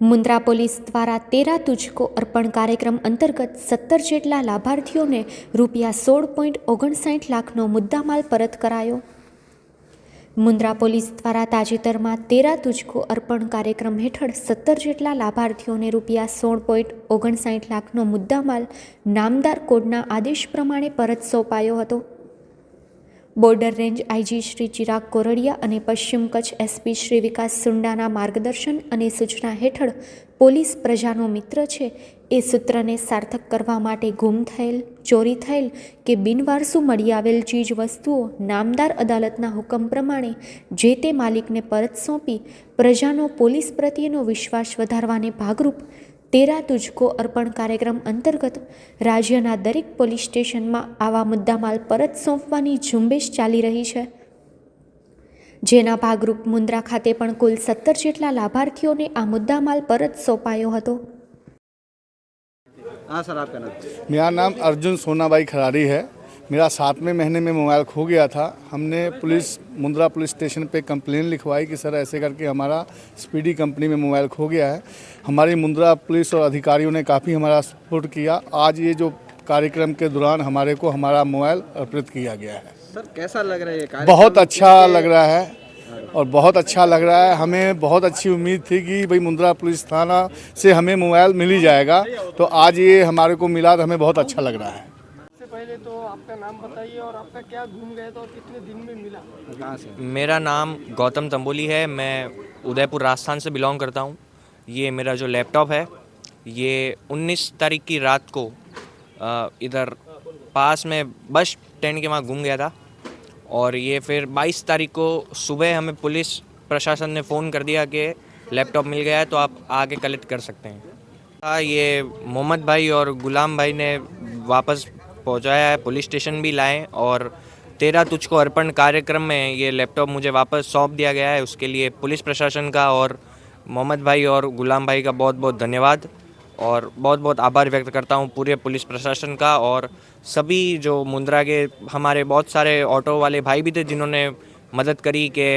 Mundra police દ્વારા તેરા તુજકો અર્પણ કાર્યક્રમ અંતર્ગત સત્તર જેટલા લાભાર્થીઓને રૂપિયા સોળ પોઈન્ટ ઓગણસાઠ લાખનો મુદ્દામાલ પરત કરાયો. મુન્દ્રા પોલીસ દ્વારા તાજેતરમાં તેરા તુજકો અર્પણ કાર્યક્રમ હેઠળ સત્તર જેટલા લાભાર્થીઓને રૂપિયા સોળ પોઈન્ટ ઓગણસાઠ લાખનો મુદ્દામાલ નામદાર કોડના આદેશ પ્રમાણે પરત સોંપાયો હતો. Border range IG Shri Chirag Kordiya અને પશ્ચિમ કચ્છ એસપી શ્રી વિકાસ સુંડાના માર્ગદર્શન અને સૂચના હેઠળ પોલીસ પ્રજાનો મિત્ર છે. એ સૂત્રને સાર્થક કરવા માટે ગુમ થયેલ, ચોરી થયેલ કે બિનવારસુ મળી આવેલ ચીજ વસ્તુઓ નામદાર અદાલતના હુકમ પ્રમાણે જે તે માલિકને પરત સોંપી, પ્રજાનો પોલીસ પ્રત્યેનો વિશ્વાસ વધારવાને ભાગરૂપ તેરા તુજકો અર્પણ કાર્યક્રમ અંતર્ગત રાજ્યના દરેક પોલીસ સ્ટેશનમાં આવા મુદ્દામાલ પરત સોંપવાની ઝુંબેશ ચાલી રહી છે જેના ભાગરૂપ મુન્દ્રા ખાતે પણ કુલ સત્તર જેટલા લાભાર્થીઓને આ મુદ્દામાલ પરત સોંપાયો હતો हाँ सर आपका नाम मेरा नाम अर्जुन सोनाबाई खरारी है मेरा सातवें महीने में मोबाइल खो गया था। हमने पुलिस मुंद्रा पुलिस स्टेशन पे कंप्लेन लिखवाई कि सर ऐसे करके हमारा स्पीडी कंपनी में मोबाइल खो गया है। हमारी मुंद्रा पुलिस और अधिकारियों ने काफ़ी हमारा सपोर्ट किया। आज ये जो कार्यक्रम के दौरान हमारे को हमारा मोबाइल अर्पित किया गया है। सर कैसा लग रहा है ये बहुत अच्छा लग रहा है और बहुत अच्छा लग रहा है। हमें बहुत अच्छी उम्मीद थी कि भाई मुंद्रा पुलिस थाना से हमें मोबाइल मिल ही जाएगा। तो आज ये हमारे को मिला तो हमें बहुत अच्छा लग रहा है। पहले तो आपका नाम बताइए और आपका क्या घूम गए थे और कितने दिन में मिला? कहाँ से? मेरा नाम गौतम तंबोली है। मैं उदयपुर राजस्थान से बिलोंग करता हूँ। ये मेरा जो लैपटॉप है ये 19 तारीख की रात को इधर पास में बस स्टैंड के वहाँ घूम गया था। और ये फिर 22 तारीख को सुबह हमें पुलिस प्रशासन ने फ़ोन कर दिया कि लैपटॉप मिल गया है तो आप आके कलेक्ट कर सकते हैं। हाँ ये मोहम्मद भाई और गुलाम भाई ने वापस पहुँचाया है, पुलिस स्टेशन भी लाए और तेरा तुझको अर्पण कार्यक्रम में ये लैपटॉप मुझे वापस सौंप दिया गया है, उसके लिए पुलिस प्रशासन का और मोहम्मद भाई और गुलाम भाई का बहुत बहुत धन्यवाद और बहुत बहुत आभार व्यक्त करता हूँ पूरे पुलिस प्रशासन का और सभी जो मुंद्रा के हमारे बहुत सारे ऑटो वाले भाई भी थे जिन्होंने मदद करी कि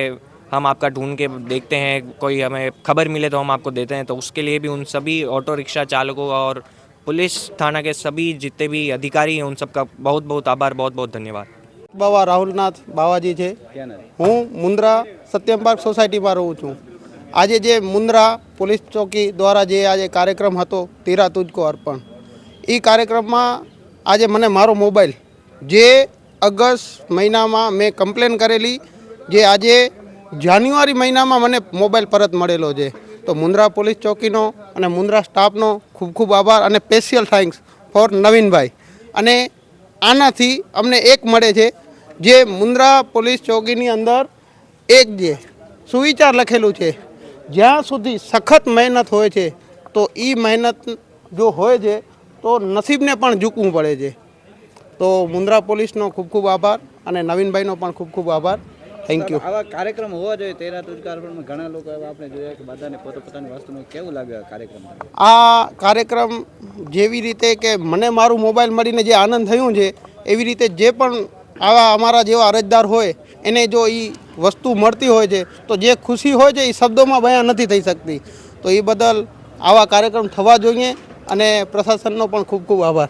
हम आपका ढूंढ के देखते हैं, कोई हमें खबर मिले तो हम आपको देते हैं तो उसके लिए भी उन सभी ऑटो रिक्शा चालकों और पुलिस थाना के सभी जितने भी अधिकारी हैं उन सबका बहुत बहुत आभार बहुत बहुत धन्यवाद બાવા રાહુલનાથ બાવાજી છે क्या नाम હું મુન્દ્રા સત્યમ પાર્ક સોસાયટીમાં રહું છું આજે જે મુન્દ્રા પોલીસ ચોકી દ્વારા જે આજે કાર્યક્રમ હતો તેરા તુજકો અર્પણ એ કાર્યક્રમમાં આજે મને મારો મોબાઈલ જે અગસ્ટ મહિનામાં મેં કમ્પ્લેન કરેલી જે આજે જાન્યુઆરી મહિનામાં મને મોબાઈલ પરત મળેલો છે. તો મુન્દ્રા પોલીસ ચોકીનો અને મુન્દ્રા સ્ટાફનો ખૂબ ખૂબ આભાર અને સ્પેશિયલ થેન્ક્સ ફોર નવીનભાઈ. અને આનાથી અમને એક મળે છે જે મુન્દ્રા પોલીસ ચોકીની અંદર એક જે સુવિચાર લખેલું છે, જ્યાં સુધી સખત મહેનત હોય છે, તો એ મહેનત જો હોય છે, તો નસીબને પણ ઝૂકવું પડે છે. તો મુન્દ્રા પોલીસનો ખૂબ ખૂબ આભાર અને નવીનભાઈનો પણ ખૂબ ખૂબ આભાર. થેન્ક યુ આવા કાર્યક્રમ હોવા જોઈએ તેરા તુજકાર પણ ઘણા લોકો એવા આપણે જોયા કે બધાને પોતપોતાની કેવું લાગે આ કાર્યક્રમ? આ કાર્યક્રમ જેવી રીતે કે મને મારું મોબાઈલ મળીને જે આનંદ થયું છે એવી રીતે જે પણ આવા અમારા જેવા અરજદાર હોય એને જો એ વસ્તુ મળતી હોય છે તો જે ખુશી હોય છે એ શબ્દોમાં બયાન નથી થઈ શકતી. તો એ બદલ આવા કાર્યક્રમ થવા જોઈએ અને પ્રશાસનનો પણ ખૂબ ખૂબ આભાર.